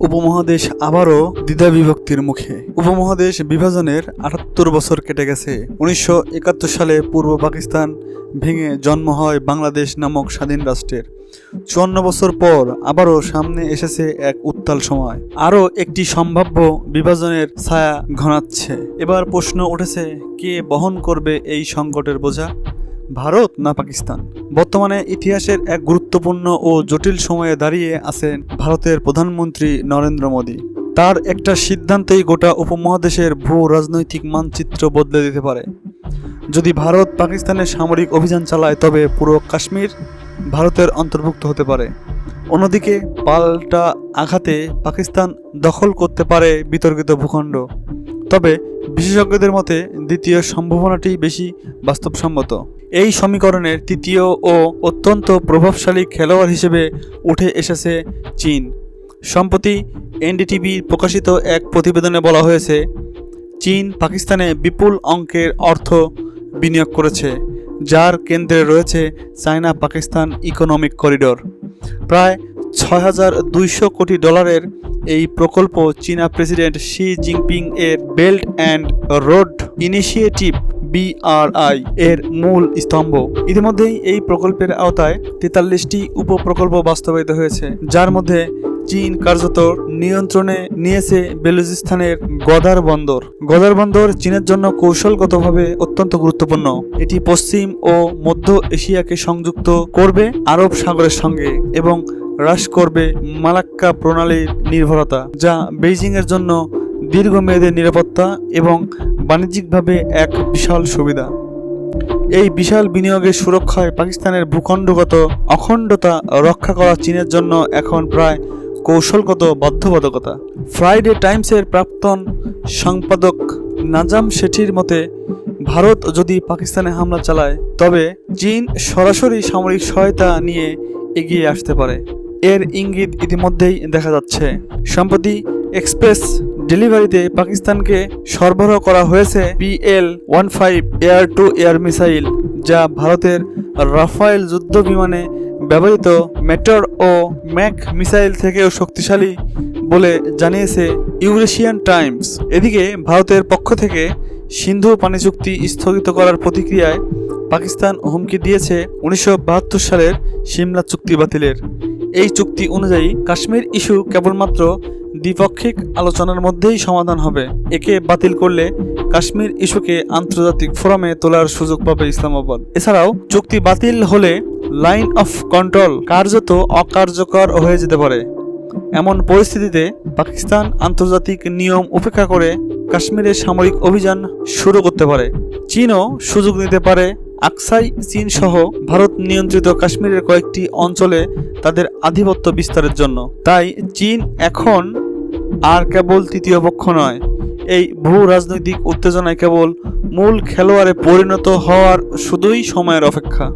উপমহাদেশ আবারও দ্বিধা বিভক্তির মুখে। উপমহাদেশ বিভাজনের আটাত্তর বছর কেটে গেছে। উনিশশো একাত্তর সালে পূর্ব পাকিস্তান ভেঙে জন্ম হয় বাংলাদেশ নামক স্বাধীন রাষ্ট্রের। চুয়ান্ন বছর পর আবারও সামনে এসেছে এক উত্তাল সময়। আরও একটি সম্ভাব্য বিভাজনের ছায়া ঘনাচ্ছে। এবার প্রশ্ন উঠেছে, কে বহন করবে এই সংকটের বোঝা? ভারত না পাকিস্তান? বর্তমানে ইতিহাসের এক গুরুত্বপূর্ণ ও জটিল সময়ে দাঁড়িয়ে আছেন ভারতের প্রধানমন্ত্রী নরেন্দ্র মোদী। তার একটা সিদ্ধান্তেই গোটা উপমহাদেশের ভূ রাজনৈতিক মানচিত্র বদলে দিতে পারে। যদি ভারত পাকিস্তানের সামরিক অভিযান চালায়, তবে পুরো কাশ্মীর ভারতের অন্তর্ভুক্ত হতে পারে। অন্যদিকে পাল্টা আঘাতে পাকিস্তান দখল করতে পারে বিতর্কিত ভূখণ্ড। তবে বিশেষজ্ঞদের মতে, দ্বিতীয় সম্ভাবনাটি বেশি বাস্তবসম্মত। এই সমীকরণের তৃতীয় ও অত্যন্ত প্রভাবশালী খেলোয়াড় হিসেবে উঠে এসেছে চীন। সম্প্রতি এনডিটিভি প্রকাশিত এক প্রতিবেদনে বলা হয়েছে, চীন পাকিস্তানে বিপুল অঙ্কের অর্থ বিনিয়োগ করেছে, যার কেন্দ্রে রয়েছে চায়না পাকিস্তান ইকোনমিক করিডোর। প্রায় ছয় হাজার দুইশো কোটি ডলারের এই প্রকল্প চীনা প্রেসিডেন্ট শি জিনপিং এর Belt and Road Initiative BRI এর মূল স্তম্ভ। ইতিমধ্যেই এই প্রকল্পের আওতায় তেতাল্লিশটি উপপ্রকল্প বাস্তবায়িত হয়েছে, যার মধ্যে চীন কার্যত নিয়ন্ত্রণে নিয়েছে বেলুচিস্তানের গদার বন্দর। গদার বন্দর চীনের জন্য কৌশলগতভাবে অত্যন্ত গুরুত্বপূর্ণ। এটি পশ্চিম ও মধ্য এশিয়াকে সংযুক্ত করবে আরব সাগরের সঙ্গে এবং হ্রাস করবে মালাক্কা প্রণালীর নির্ভরতা, যা বেইজিংয়ের জন্য দীর্ঘমেয়াদের নিরাপত্তা এবং বাণিজ্যিকভাবে এক বিশাল সুবিধা। এই বিশাল বিনিয়োগের সুরক্ষায় পাকিস্তানের ভূখণ্ডগত অখণ্ডতা রক্ষা করা চীনের জন্য এখন প্রায় কৌশলগত বাধ্যবাধকতা। ফ্রাইডে টাইমসের প্রাক্তন সম্পাদক নাজাম শেঠির মতে, ভারত যদি পাকিস্তানে হামলা চালায়, তবে চীন সরাসরি সামরিক সহায়তা নিয়ে এগিয়ে আসতে পারে। এর ইঙ্গিত ইতিমধ্যেই দেখা যাচ্ছে। সম্প্রতি এক্সপ্রেস ডেলিভারিতে পাকিস্তানকে সরবরাহ করা হয়েছে PL one five air to air missile, যা ভারতের রাফায়েল যুদ্ধ বিমানে ব্যবহৃত মেটর ও ম্যাক মিসাইল থেকেও শক্তিশালী বলে জানিয়েছে ইউরেশিয়ান টাইমস। এদিকে ভারতের পক্ষ থেকে সিন্ধু পানি চুক্তি স্থগিত করার প্রতিক্রিয়ায় পাকিস্তান হুমকি দিয়েছে উনিশশো বাহাত্তর সালের সিমলা চুক্তি বাতিলের। এই চুক্তি অনুযায়ী কাশ্মীর ইস্যু কেবলমাত্র দ্বিপাক্ষিক আলোচনার মধ্যেই সমাধান হবে। একে বাতিল করলে কাশ্মীর ইস্যুকে আন্তর্জাতিক ফোরামে তোলার সুযোগ পাবে ইসলামাবাদ। এছাড়াও, চুক্তি বাতিল হলে লাইন অফ কন্ট্রোল কার্যত অকার্যকর হয়ে যেতে পারে। এমন পরিস্থিতিতে পাকিস্তান আন্তর্জাতিক নিয়ম উপেক্ষা করে কাশ্মীরে সামরিক অভিযান শুরু করতে পারে। চীনও সুযোগ নিতে পারে। আকসাই চীন সহ ভারত নিয়ন্ত্রিত কাশ্মীরের কয়েকটি অঞ্চলে তাদের আধিপত্য বিস্তারের জন্য। তাই চীন এখন আর কেবল তৃতীয় পক্ষ নয়। এই ভূ রাজনৈতিক উত্তেজনায় কেবল মূল খেলোয়াড়ে পরিণত হওয়ার শুধুই সময়ের অপেক্ষা।